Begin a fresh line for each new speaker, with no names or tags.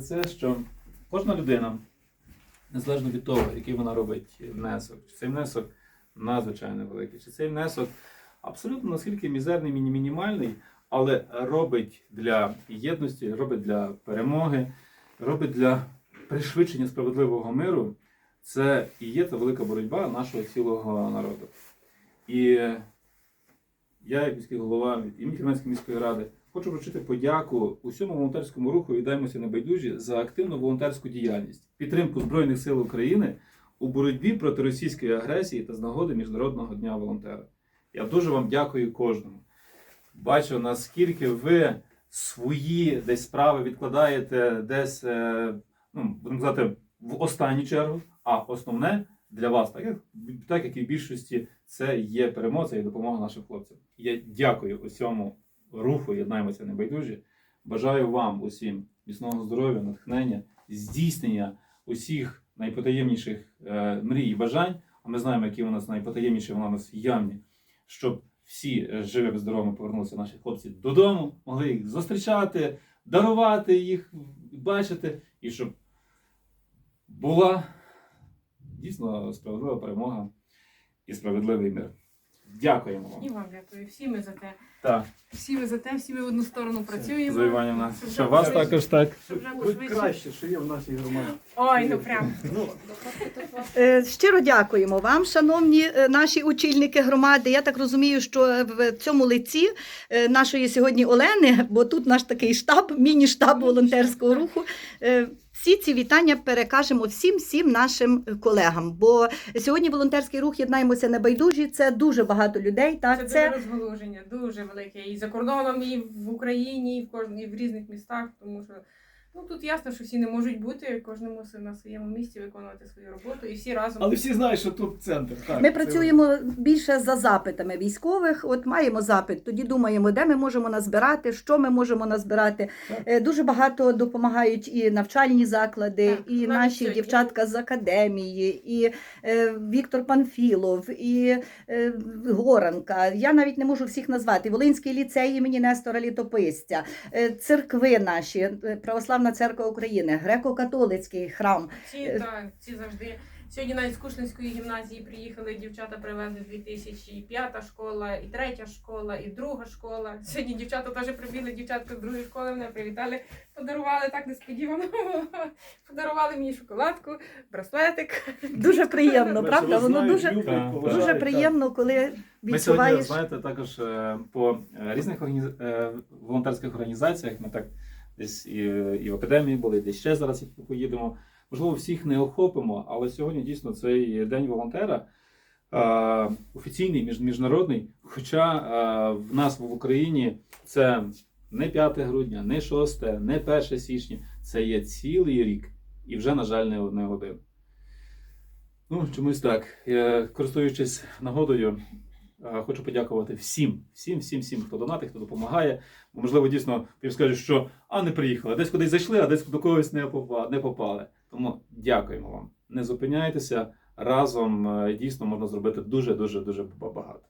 Це- що кожна людина, незалежно від того, який вона робить внесок, чи цей внесок надзвичайно великий, чи цей внесок абсолютно наскільки мізерний, міні- мінімальний, але робить для єдності, робить для перемоги, робить для пришвидшення справедливого миру, це і є та велика боротьба нашого цілого народу. І я, як міський голова від імені міської ради, хочу вручити подяку усьому волонтерському руху «Віддаймося небайдужі» за активну волонтерську діяльність, підтримку Збройних сил України у боротьбі проти російської агресії та з нагоди Міжнародного дня волонтера. Я дуже вам дякую кожному. Бачу, наскільки ви свої десь справи відкладаєте десь, е, ну, будемо казати, в останню чергу, а основне для вас, так як, так як і в більшості, це є перемога, є допомога нашим хлопцям. Я дякую усьому руху, єднаємося небайдужі. Бажаю вам усім міцного здоров'я, натхнення, здійснення усіх найпотаємніших е, мрій і бажань. А ми знаємо, які у нас найпотаємніші, вони у нас явні, щоб всі е, живими, здоровими повернулися наші хлопці додому, могли їх зустрічати, дарувати їх, бачити, і щоб була дійсно справедлива перемога і справедливий мир. Дякуємо
І
вам.
вам дякую. Всі ми за те.
Так,
Всі ми за те, всі ми в одну сторону працюємо.
Зоя Іванівна,
Щоб
що вас
швидше-
також так.
Щоб швидше.
краще, що є в нашій громаді.
Ой, ну прям.
Ну,
Е, Щиро дякуємо вам, шановні е, наші очільники громади. Я так розумію, що в цьому лиці е, нашої сьогодні Олени, бо тут наш такий штаб, міні-штаб волонтерського руху. е, Всі ці вітання перекажемо всім всім нашим колегам. Бо сьогодні волонтерський рух єднаємося небайдужі. Це дуже багато людей.
Це
Так,
дуже
це
розголошення, дуже велике. І за кордоном, і в Україні, і в кожній і в різних містах, тому що ну тут ясно, що всі не можуть бути, кожен мусить на своєму місці виконувати свою роботу, і всі разом.
але всі знають, що тут центр. Так,
Ми
це-
працюємо більше за запитами військових. От маємо запит, тоді думаємо, де ми можемо назбирати, що ми можемо назбирати.
Так.
Е, Дуже багато допомагають і навчальні заклади,
Так,
і
навіть
наші
сьогодні.
дівчатка з академії, і е, Віктор Панфілов, і е, Горанка. Я навіть не можу всіх назвати. Волинський ліцей імені Нестора Літописця, е, церкви наші, е, Православна церква України, греко-католицький храм.
Ці, так, ці завжди. Сьогодні навіть з Кушненської гімназії приїхали дівчата, привезли 2005 школа, і третя школа, і друга школа. Сьогодні дівчата теж прибігли, дівчатка з другої школи мене привітали, подарували так несподівано. Подарували мені шоколадку, браслетик.
Дуже приємно,
Ми
правда? Воно дуже. Дуже приємно, коли
Ми сьогодні, знаєте, також е, по е, різних організ... е, волонтерських організаціях, ми так десь і, і в академії були, десь ще зараз поїдемо. Можливо, всіх не охопимо, але сьогодні дійсно цей день волонтера офіційний, між, міжнародний. Хоча в нас в Україні це не 5 грудня, не 6, не 1 січня, це є цілий рік. І вже, на жаль, не, не один. Ну, чомусь так. Е, Користуючись нагодою, Хочу подякувати всім, всім, всім, всім, хто донатить, хто допомагає. Бо, можливо, дійсно скажуть, що а не приїхали, десь кудись зайшли, а десь до когось. Не попали. Тому дякуємо вам. Не зупиняйтеся разом. е, Дійсно можна зробити дуже, дуже, дуже багато.